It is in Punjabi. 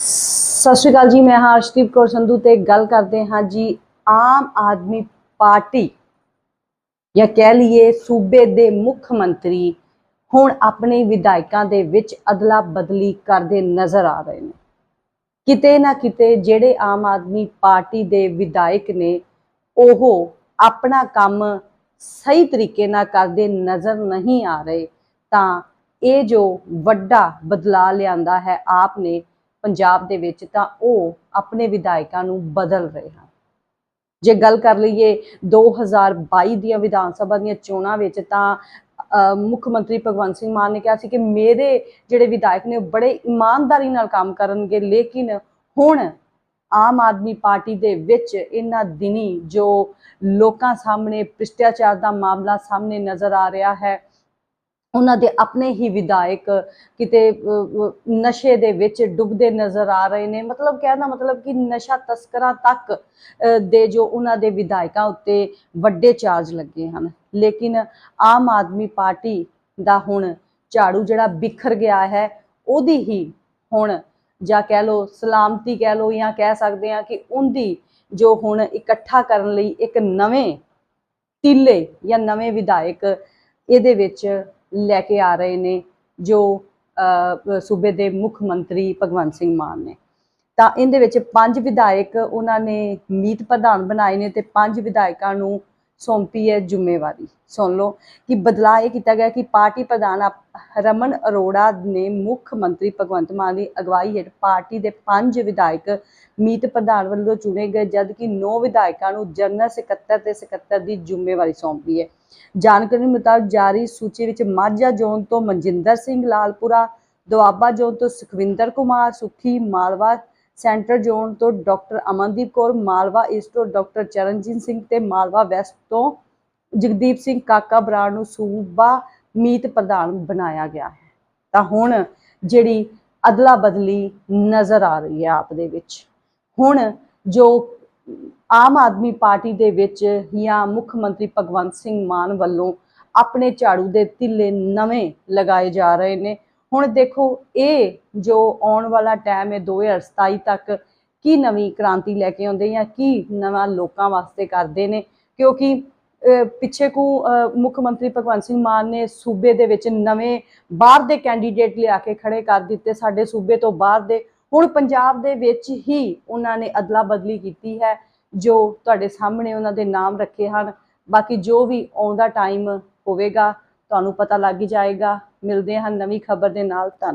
ਸਤਿ ਸ਼੍ਰੀ ਅਕਾਲ ਜੀ, ਮੈਂ ਹਾਂ ਅਰਸ਼ਦੀਪ ਕੌਰ ਸੰਧੂ ਤੇ ਗੱਲ ਕਰਦੇ ਹਾਂ ਜੀ ਆਮ ਆਦਮੀ ਪਾਰਟੀ ਜਾਂ ਕਹਿ ਲਈਏ ਸੂਬੇ ਦੇ ਮੁੱਖ ਮੰਤਰੀ ਹੁਣ ਆਪਣੇ ਵਿਧਾਇਕਾਂ ਦੇ ਵਿੱਚ ਅਦਲਾ ਬਦਲੀ ਕਰਦੇ ਨਜ਼ਰ ਆ ਰਹੇ ਨੇ। ਕਿਤੇ ਨਾ ਕਿਤੇ ਜਿਹੜੇ ਆਮ ਆਦਮੀ ਪਾਰਟੀ ਦੇ ਵਿਧਾਇਕ ਨੇ, ਉਹ ਆਪਣਾ ਕੰਮ ਸਹੀ ਤਰੀਕੇ ਨਾਲ ਕਰਦੇ ਨਜ਼ਰ ਨਹੀਂ ਆ ਰਹੇ, ਤਾਂ ਇਹ ਜੋ ਵੱਡਾ ਬਦਲਾਅ ਲਿਆਂਦਾ ਹੈ ਆਪ ਨੇ ਪੰਜਾਬ ਦੇ ਵਿੱਚ ਤਾਂ ਉਹ ਆਪਣੇ ਵਿਧਾਇਕਾਂ ਨੂੰ ਬਦਲ ਰਹੇ ਹਨ। ਜੇ ਗੱਲ ਕਰ ਲਈਏ 2022 ਦੀਆਂ ਵਿਧਾਨ ਸਭਾ ਦੀਆਂ ਚੋਣਾਂ ਵਿੱਚ ਤਾਂ ਮੁੱਖ ਮੰਤਰੀ ਭਗਵੰਤ ਸਿੰਘ ਮਾਨ ਨੇ ਕਿਹਾ ਸੀ ਕਿ ਮੇਰੇ ਜਿਹੜੇ ਵਿਧਾਇਕ ਨੇ ਉਹ ਬੜੇ ਇਮਾਨਦਾਰੀ ਨਾਲ ਕੰਮ ਕਰਨਗੇ, ਲੇਕਿਨ ਹੁਣ ਆਮ ਆਦਮੀ ਪਾਰਟੀ ਦੇ ਵਿੱਚ ਇਹਨਾਂ ਦਿਨੀ ਜੋ ਲੋਕਾਂ ਸਾਹਮਣੇ ਭ੍ਰਿਸ਼ਟਾਚਾਰ ਦਾ ਮਾਮਲਾ ਸਾਹਮਣੇ ਨਜ਼ਰ ਆ ਰਿਹਾ ਹੈ ਉਹਨਾਂ ਦੇ ਆਪਣੇ ਹੀ ਵਿਧਾਇਕ ਕਿਤੇ ਨਸ਼ੇ ਦੇ ਵਿੱਚ ਡੁੱਬਦੇ ਨਜ਼ਰ ਆ ਰਹੇ ਨੇ। ਮਤਲਬ ਕਹਿਣ ਦਾ ਮਤਲਬ ਕਿ ਨਸ਼ਾ ਤਸਕਰਾਂ ਤੱਕ ਦੇ ਜੋ ਉਹਨਾਂ ਦੇ ਵਿਧਾਇਕਾਂ ਉੱਤੇ ਵੱਡੇ ਚਾਰਜ ਲੱਗੇ ਹਨ। ਲੇਕਿਨ ਆਮ ਆਦਮੀ ਪਾਰਟੀ ਦਾ ਹੁਣ ਝਾੜੂ ਜਿਹੜਾ ਬਿਖਰ ਗਿਆ ਹੈ, ਉਹਦੀ ਹੀ ਹੁਣ ਜਾਂ ਕਹਿ ਲਓ ਸਲਾਮਤੀ ਕਹਿ ਲਓ ਜਾਂ ਕਹਿ ਸਕਦੇ ਆ ਕਿ ਉਹਦੀ ਜੋ ਹੁਣ ਇਕੱਠਾ ਕਰਨ ਲਈ ਇੱਕ ਨਵੇਂ ਟੀਲੇ ਜਾਂ ਨਵੇਂ ਵਿਧਾਇਕ ਇਹਦੇ ਵਿੱਚ ਲੈ ਕੇ ਆ ਰਹੇ ਨੇ ਜੋ ਅ, ਸੂਬੇ ਦੇ ਮੁੱਖ ਮੰਤਰੀ ਭਗਵੰਤ ਸਿੰਘ ਮਾਨ ਨੇ। ਤਾਂ ਇਹਦੇ ਵਿੱਚ ਪੰਜ ਵਿਧਾਇਕ ਉਹਨਾਂ ਨੇ ਮੀਤ ਪ੍ਰਧਾਨ ਬਣਾਏ ਨੇ ਤੇ ਪੰਜ ਵਿਧਾਇਕਾਂ ਨੂੰ ਸੌਂਪੀ ਹੈ ਜ਼ਿੰਮੇਵਾਰੀ। ਸੁਣ ਲਓ ਕਿ ਬਦਲਾਅ ਇਹ ਕੀਤਾ ਗਿਆ ਕਿ ਪਾਰਟੀ ਪ੍ਰਧਾਨ ਰਮਨ ਅਰੋੜਾ ਨੇ ਮੁੱਖ ਮੰਤਰੀ ਭਗਵੰਤ ਮਾਨ ਦੀ ਅਗਵਾਈ ਹੇਠ ਪਾਰਟੀ ਦੇ ਪੰਜ ਵਿਧਾਇਕ ਮੀਤ ਪ੍ਰਧਾਨ ਵੱਲੋਂ ਚੁਣੇ ਗਏ, ਜਦਕਿ 9 ਵਿਧਾਇਕਾਂ ਨੂੰ ਜਨਰਲ ਸਕੱਤਰ ਤੇ ਸਕੱਤਰ ਦੀ ਜ਼ਿੰਮੇਵਾਰੀ ਸੌਂਪੀ ਹੈ। ਜਾਣਕਾਰੀ ਮੁਤਾਬਕ ਜਾਰੀ ਸੂਚੀ ਵਿੱਚ ਮਾਝਾ ਜ਼ੋਨ ਤੋਂ ਮਨਜਿੰਦਰ ਸਿੰਘ ਲਾਲਪੁਰਾ, ਦੁਆਬਾ ਜ਼ੋਨ ਤੋਂ ਸੁਖਵਿੰਦਰ ਕੁਮਾਰ ਸੁਖੀ, ਮਾਲਵਾ ਸੈਂਟਰ ਜ਼ੋਨ ਤੋਂ ਡਾਕਟਰ ਅਮਨਦੀਪ ਕੌਰ, ਮਾਲਵਾ ਈਸਟ ਤੋਂ ਡਾਕਟਰ ਚਰਨਜੀਤ ਸਿੰਘ ਤੇ ਮਾਲਵਾ ਵੈਸਟ ਤੋਂ ਜਗਦੀਪ ਸਿੰਘ ਕਾਕਾ ਬਰਾੜ ਨੂੰ ਸੂਬਾ ਮੀਤ ਪ੍ਰਧਾਨ ਬਣਾਇਆ ਗਿਆ ਹੈ। ਤਾਂ ਹੁਣ ਜਿਹੜੀ ਅਦਲਾ ਬਦਲੀ ਨਜ਼ਰ ਆ ਰਹੀ ਹੈ ਆਪ ਦੇ ਵਿੱਚ। ਹੁਣ ਜੋ ਆਮ ਆਦਮੀ ਪਾਰਟੀ ਦੇ ਵਿੱਚ ਜਾਂ ਮੁੱਖ ਮੰਤਰੀ ਭਗਵੰਤ ਸਿੰਘ ਮਾਨ ਵੱਲੋਂ ਆਪਣੇ ਝਾੜੂ ਦੇ ਤਿੱਲੇ ਨਵੇਂ ਲਗਾਏ ਜਾ ਰਹੇ ਨੇ ਹੁਣ ਦੇਖੋ, ਇਹ ਜੋ ਆਉਣ ਵਾਲਾ ਟਾਈਮ ਹੈ 2027 ਤੱਕ, ਕੀ ਨਵੀਂ ਕ੍ਰਾਂਤੀ ਲੈ ਕੇ ਆਉਂਦੇ ਜਾਂ ਕੀ ਨਵਾਂ ਲੋਕਾਂ ਵਾਸਤੇ ਕਰਦੇ ਨੇ? ਕਿਉਂਕਿ ਪਿੱਛੇ ਕੁ ਮੁੱਖ ਮੰਤਰੀ ਭਗਵੰਤ ਸਿੰਘ ਮਾਨ ਨੇ ਸੂਬੇ ਦੇ ਵਿੱਚ ਨਵੇਂ ਬਾਹਰ ਦੇ ਕੈਂਡੀਡੇਟ ਲਿਆ ਕੇ ਖੜੇ ਕਰ ਦਿੱਤੇ ਸਾਡੇ ਸੂਬੇ ਤੋਂ ਬਾਹਰ ਦੇ। ਹੁਣ ਪੰਜਾਬ ਦੇ ਵਿੱਚ ਹੀ ਉਹਨਾਂ ਨੇ ਅਦਲਾ ਬਦਲੀ ਕੀਤੀ ਹੈ, ਜੋ ਤੁਹਾਡੇ ਸਾਹਮਣੇ ਉਹਨਾਂ ਦੇ ਨਾਮ ਰੱਖੇ ਹਨ। ਬਾਕੀ ਜੋ ਵੀ ਆਉਂਦਾ ਟਾਈਮ ਹੋਵੇਗਾ ਤੁਹਾਨੂੰ ਪਤਾ ਲੱਗ ਹੀ ਜਾਏਗਾ ਮਿਲਦੇ ਹਨ ਨਵੀਂ ਖਬਰ ਦੇ ਨਾਲ ਧੰਨ